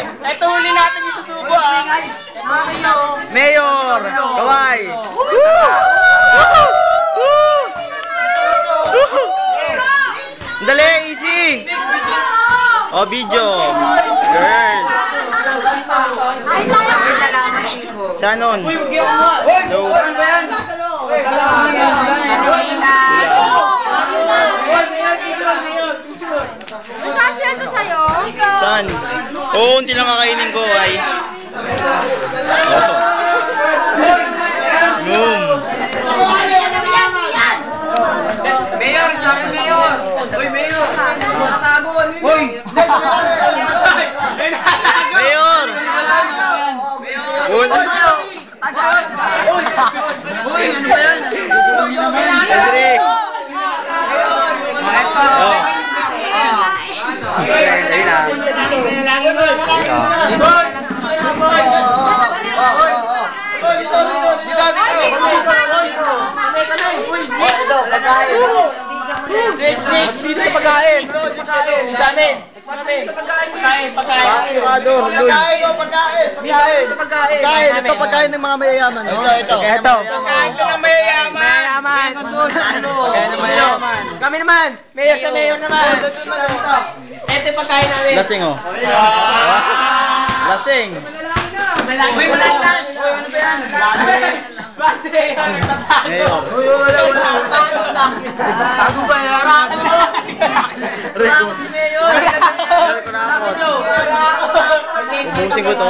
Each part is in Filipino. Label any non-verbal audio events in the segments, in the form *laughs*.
Ito huli natin yung susubo ah. Mayor! Kaway! Dali, easy! Oh, video! Girls! Shannon! So, Ito sa'yo? Ikaw. saan? Oo, hindi lang kakainin ko ay. Boom! Mayor, sa akin mayor. Uy, mayor. Uy. Mayor! Un Uy, ba yan? Dito, pagkain. Sa amin. Sa amin. Pagkain, pagkain. Pagkain, pagkain. Pagkain, pagkain. Ito pagkain ng mga mayayaman. Ito, ito. Ito. Pagkain ng mayayaman. Mayayaman. Pagkain ng mayayaman. Kami naman. Mayor sa mayor naman. Ito yung pagkain namin. Lasing oh. Lasing. Uy, wala na. Uy, ano ba yan? Base. Mayor. Uy, wala, wala. Tago ba yan? Rico. Mayor. Ubusin ko to.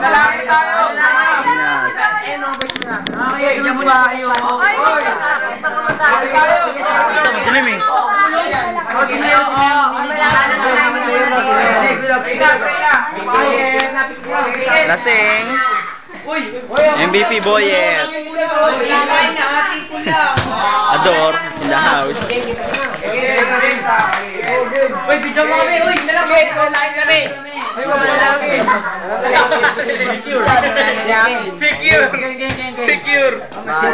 Lalaki tayo. Pinas. Ay, yan mo ba kayo? Ay, Ito, madilim eh. Si Mayor, si Mayor. Lasing. MVP Boyet. Ador is in the house. Uy, video mo kami, uy! Nalaki! Live kami! Secure! Secure! Secure!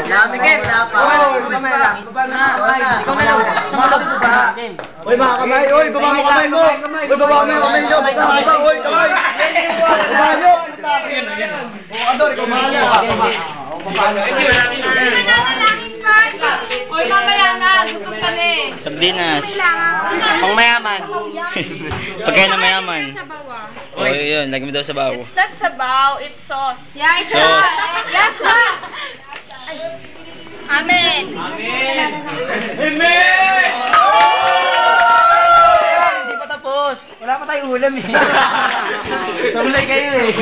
Lamigit! Oo, kamay lang. Baba na. Ay, ikaw na lang. Sumalog mo ba? Uy, mga kamay! Uy, baba mo kamay mo! Uy, baba mo kamay nyo! Baba mo! Uy, kamay! Baba nyo! Oh, Ador, ikaw mahala. Oy, mamaya na. Gutom kami. Kailangan. Pang mayaman. Pagkain ng mayaman. Sa bawa. Oh, yun. Lagyan mo daw sa bawo. It's not sabaw, it's sauce. Yeah, it's Sauce. sauce. Yes, sir. Amen. Hindi pa tapos. Wala pa tayong ulam eh. *laughs* Samlay kayo eh.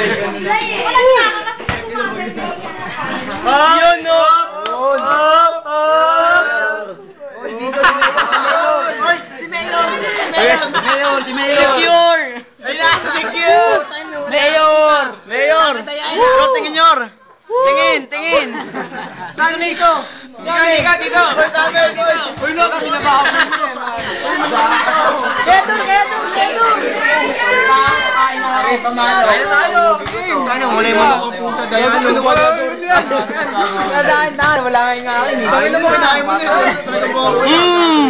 Wala niya ako kasi kumakas na yan. Yun, no! Yun. Up! Up! Si Mayor! Si Mayor! Secure! Mayor! Mayor! Yor, tingin, Yor! Tingin, tingin! Saan dito? Johnny, ka dito! Uy, no, kasi nabaho mo Keto, keto, keto! Kain na rin, pamalo. Kain tayo! Ano, wala yung makapunta dahil. Ano, wala Nadaan na, wala nga yung akin. Bakit naman kinain mo nito? Mmm!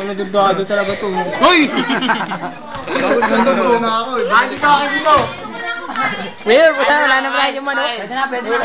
Ang nadugdado talaga to. Hoy! Nandun na ako eh. Bakit dito, akin dito? Mayor, wala, wala na pala yung manok. Pwede na, pwede na.